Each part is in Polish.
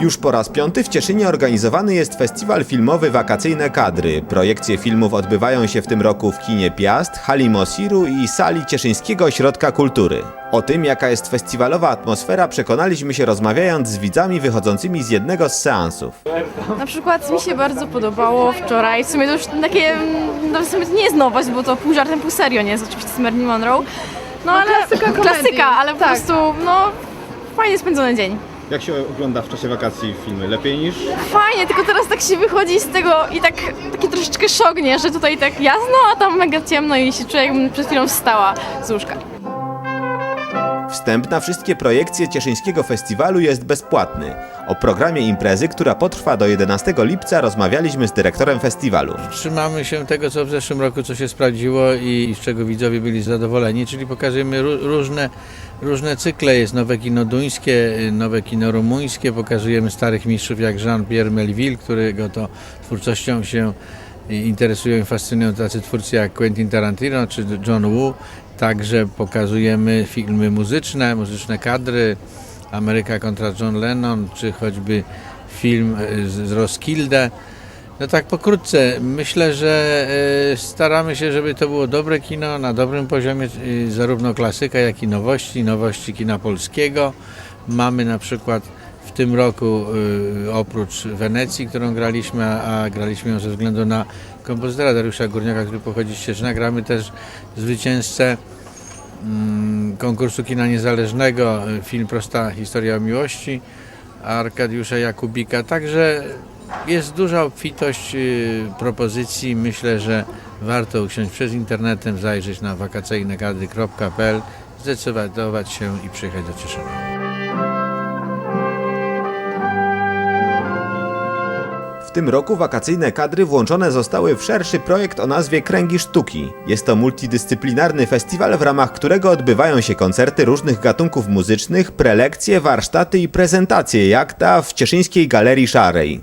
Już po raz piąty w Cieszynie organizowany jest festiwal filmowy Wakacyjne Kadry. Projekcje filmów odbywają się w tym roku w kinie Piast, hali Mosiru i sali Cieszyńskiego Ośrodka Kultury. O tym, jaka jest festiwalowa atmosfera, przekonaliśmy się rozmawiając z widzami wychodzącymi z jednego z seansów. Na przykład mi się bardzo podobało wczoraj, w sumie to już takie, no w sumie to nie jest nowość, bo to pół żartem, pół serio, nie jest oczywiście z Marilyn Monroe. No ale klasyka klasyka, ale po Tak. prostu no fajnie spędzony dzień. Jak się ogląda w czasie wakacji filmy? Lepiej niż? Fajnie, tylko teraz tak się wychodzi z tego i tak taki troszeczkę szok, nie? że tutaj tak jasno, a tam mega ciemno i się czuję jakbym przed chwilą wstała z łóżka. Wstęp na wszystkie projekcje Cieszyńskiego Festiwalu jest bezpłatny. O programie imprezy, która potrwa do 11 lipca, rozmawialiśmy z dyrektorem festiwalu. Trzymamy się tego, co w zeszłym roku, co się sprawdziło i z czego widzowie byli zadowoleni, czyli pokazujemy ró- różne, różne cykle. Jest nowe kino duńskie, nowe kino rumuńskie, pokazujemy starych mistrzów jak Jean-Pierre Melville, którego to twórczością się interesują i fascynują tacy twórcy jak Quentin Tarantino czy John Woo. Także pokazujemy filmy muzyczne, muzyczne kadry, Ameryka kontra John Lennon, czy choćby film z, z Roskilde. No tak pokrótce, myślę, że e, staramy się, żeby to było dobre kino na dobrym poziomie, zarówno klasyka, jak i nowości, nowości kina polskiego. Mamy na przykład w tym roku e, oprócz Wenecji, którą graliśmy, a, graliśmy ją ze względu na kompozytora Dariusza Górniaka, który pochodzi z Cieszyna, gramy też zwycięzcę mm, konkursu kina niezależnego, e, film Prosta historia miłości Arkadiusza Jakubika. Także jest duża obfitość y, propozycji. Myślę, że warto usiąść przez internetem, zajrzeć na wakacyjnekady.pl, zdecydować się i przyjechać do Cieszyna. W tym roku wakacyjne kadry włączone zostały w szerszy projekt o nazwie Kręgi Sztuki. Jest to multidyscyplinarny festiwal, w ramach którego odbywają się koncerty różnych gatunków muzycznych, prelekcje, warsztaty i prezentacje, jak ta w Cieszyńskiej Galerii Szarej.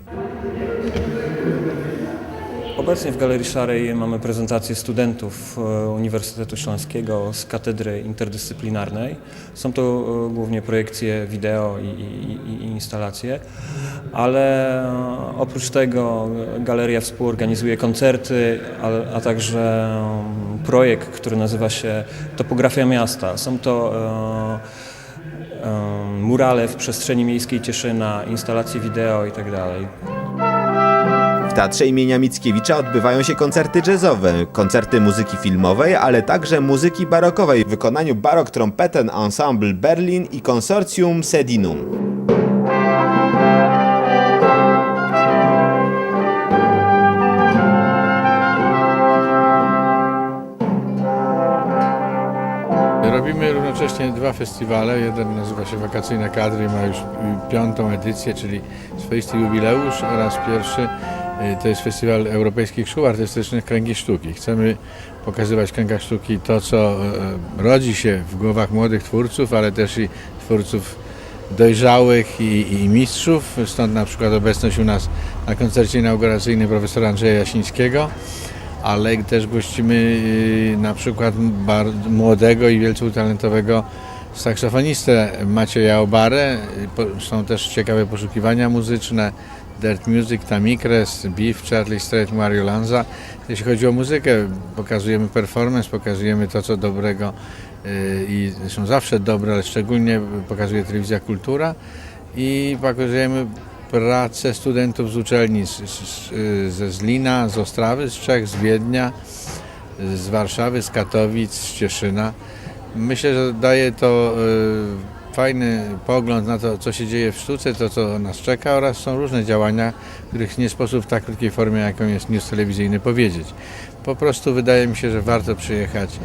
Obecnie w Galerii Szarej mamy prezentację studentów e, Uniwersytetu Śląskiego z Katedry Interdyscyplinarnej. Są to e, głównie projekcje wideo i, i, i instalacje, ale e, oprócz tego galeria współorganizuje koncerty, a, a także mm, projekt, który nazywa się Topografia Miasta. Są to murale w przestrzeni miejskiej Cieszyna, instalacje wideo itd. Teatrze imienia Mickiewicza odbywają się koncerty jazzowe, koncerty muzyki filmowej, ale także muzyki barokowej w wykonaniu Barok Trompeten Ensemble Berlin i konsorcjum Sedinum. Robimy równocześnie dwa festiwale. Jeden nazywa się Wakacyjne Kadry i ma już piątą edycję, czyli swoisty jubileusz oraz pierwszy to jest Festiwal Europejskich Szkół Artystycznych Kręgi Sztuki. Chcemy pokazywać w kręgach sztuki to, co y, rodzi się w głowach młodych twórców, ale też i twórców dojrzałych i, i mistrzów. Stąd na przykład obecność u nas na koncercie inauguracyjnym profesora Andrzeja Jasińskiego ale też gościmy y, na przykład młodego i wielce utalentowego saksofonistę Macieja Obarę. Są też ciekawe poszukiwania muzyczne. Dirt Music, Tamikres, Beef, Charlie Strait, Mario Lanza. Jeśli chodzi o muzykę, pokazujemy performance, pokazujemy to, co dobrego y, i są zawsze dobre, ale szczególnie pokazuje telewizja Kultura i pokazujemy pracę studentów z uczelni z, z, ze Zlina, z Ostrawy, z Czech, z Wiednia, z Warszawy, z Katowic, z Cieszyna. Myślę, że daje to e, fajny pogląd na to, co się dzieje w sztuce, to co nas czeka oraz są różne działania, których nie sposób w tak krótkiej formie, jaką jest news telewizyjny powiedzieć. Po prostu wydaje mi się, że warto przyjechać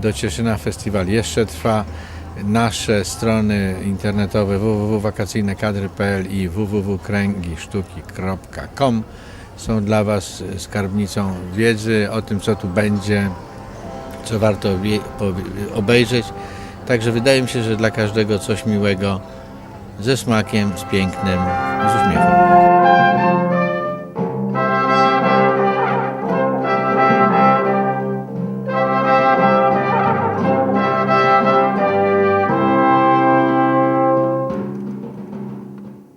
do Cieszyna. Festiwal jeszcze trwa. Nasze strony internetowe www.wakacyjnekadry.pl i www.kręgisztuki.com są dla Was skarbnicą wiedzy o tym, co tu będzie, co warto obejrzeć. Także wydaje mi się, że dla każdego coś miłego, ze smakiem, z pięknem, z uśmiechem.